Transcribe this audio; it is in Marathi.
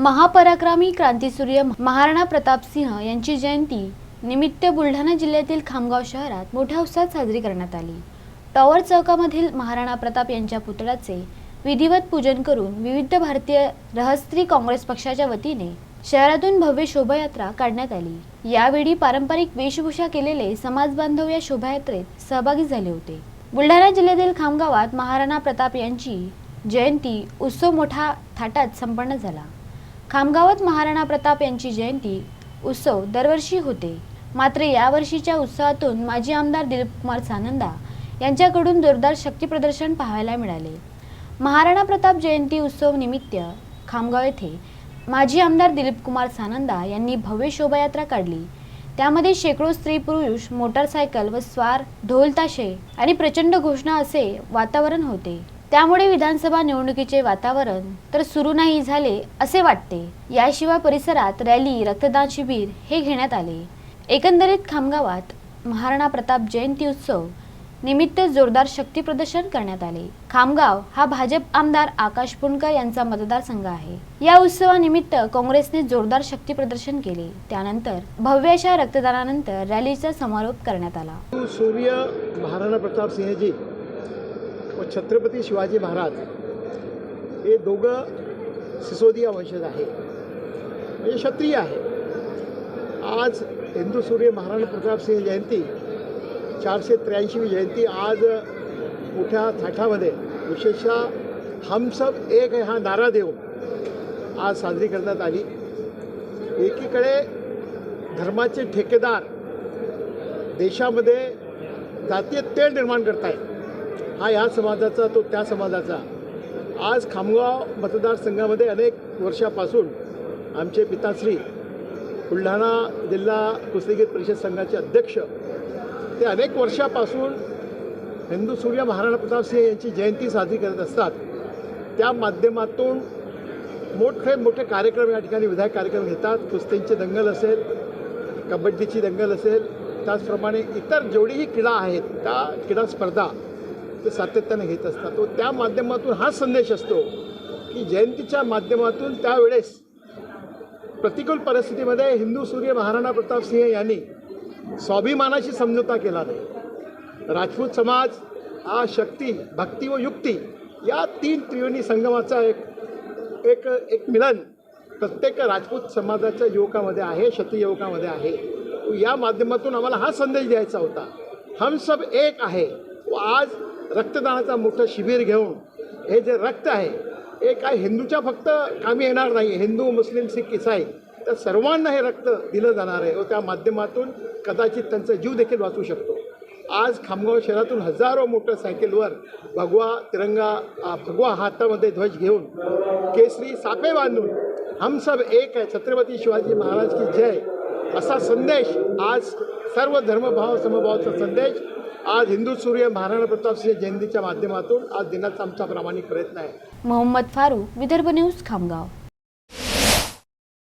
महापराक्रमी क्रांतीसूर्य महाराणा प्रतापसिंह यांची जयंती निमित्त बुलढाणा जिल्ह्यातील खामगाव शहरात मोठ्या उत्साहात साजरी करण्यात आली. टॉवर चौकामधील महाराणा प्रताप यांच्या पुतळ्याचे विधिवत पूजन करून विविध भारतीय रहस्त्री काँग्रेस पक्षाच्या वतीने शहरातून भव्य शोभायात्रा काढण्यात आली. यावेळी पारंपरिक वेशभूषा केलेले समाज बांधव या शोभायात्रेत सहभागी झाले होते. बुलढाणा जिल्ह्यातील खामगावात महाराणा प्रताप यांची जयंती उत्सव मोठा थाटात संपन्न झाला. खामगावात महाराणा प्रताप यांची जयंती उत्सव दरवर्षी होते. मात्र यावर्षीच्या उत्सवातून माजी आमदार दिलीपकुमार सानंदा यांच्याकडून जोरदार शक्तीप्रदर्शन पाहायला मिळाले. महाराणा प्रताप जयंती उत्सव निमित्त खामगाव येथे माजी आमदार दिलीपकुमार सानंदा यांनी भव्य शोभायात्रा काढली. त्यामध्ये शेकडो स्त्री पुरुष मोटारसायकल व स्वार ढोल ताशे आणि प्रचंड घोषणा असे वातावरण होते. त्यामुळे विधानसभा निवडणुकीचे वातावरण तर सुरू नाही झाले असे वाटते. याशिवाय परिसरात रॅली रक्तदान शिबिर हे घेण्यात आले. एकंदरीत खामगावात महाराणा प्रताप जयंती उत्सव निमित्त जोरदार शक्ती प्रदर्शन करण्यात आले. खामगाव हा भाजप आमदार आकाश पुणकर यांचा मतदारसंघ आहे. या उत्सवानिमित्त काँग्रेसने जोरदार शक्ती प्रदर्शन केले. त्यानंतर भव्य अशा रक्तदानानंतर रॅलीचा समारोप करण्यात आला. सूर्य महाराणा प्रताप सिंहजी व छत्रपती शिवाजी महाराज हे दोघं सिसोदिया वंशज आहे. म्हणजे क्षत्रिय आहे. आज हिंदू सूर्य महाराणा प्रताप सिंह जयंती चारशे त्र्याऐंशीवी जयंती आज मोठ्या थाटामध्ये विशेषतः हम सब एक हा नारा देऊन आज साजरी करण्यात आली. एकीकडे धर्माचे ठेकेदार देशामध्ये जातीय तेल निर्माण करतायत. हा या समाजाचा तो त्या समाजाचा. आज खामगाव मतदारसंघामध्ये अनेक वर्षापासून आमचे पिताश्री बुलढाणा जिल्हा कुस्तीगीर परिषद संघाचे अध्यक्ष ते अनेक वर्षापासून हिंदू सूर्य महाराणा प्रतापसिंह यांची जयंती साजरी करत असतात. त्या माध्यमातून मोठे मोठे कार्यक्रम या ठिकाणी विधायक कार्यक्रम घेतात. कुस्तींचे दंगल असेल कबड्डीची दंगल असेल त्याचप्रमाणे इतर जेवढीही क्रीडा आहेत त्या क्रीडा स्पर्धा ते सातत्याने घेत असतात. तो त्या माध्यमातून हा संदेश असतो की जयंतीच्या माध्यमातून त्यावेळेस प्रतिकूल परिस्थितीमध्ये हिंदू सूर्य महाराणा प्रताप सिंह यांनी स्वाभिमानाशी समझोता केला नाही. राजपूत समाज हा शक्ती भक्ती व युक्ती या तीन त्रिवेणी संगमाचा एक एक एक मिलन प्रत्येक राजपूत समाजाच्या युवकामध्ये आहे क्षती युवकामध्ये आहे. या माध्यमातून आम्हाला हा संदेश द्यायचा होता. हम सब एक आहे. व आज रक्तदानाचा मोठं शिबिर घेऊन हे जे रक्त आहे हे काय हिंदूच्या फक्त कामी येणार नाही. हिंदू मुस्लिम सिख इसाई तर सर्वांना हे रक्त दिलं जाणार आहे. व त्या माध्यमातून कदाचित त्यांचा जीव देखील वाचू शकतो. आज खामगाव शहरातून हजारो मोटरसायकलवर भगवा तिरंगा भगवा हातामध्ये ध्वज घेऊन केसरी सापे बांधून हम सब एक आहे छत्रपती शिवाजी महाराज की जय असा संदेश आज सर्व धर्मभाव समभावाचा संदेश आज हिंदू सूर्य महाराणा प्रताप सिंह जयंतीच्या माध्यमातून आज दिनाचा आमचा प्रामाणिक प्रयत्न आहे. मोहम्मद फारूक विदर्भ न्यूज खामगाव.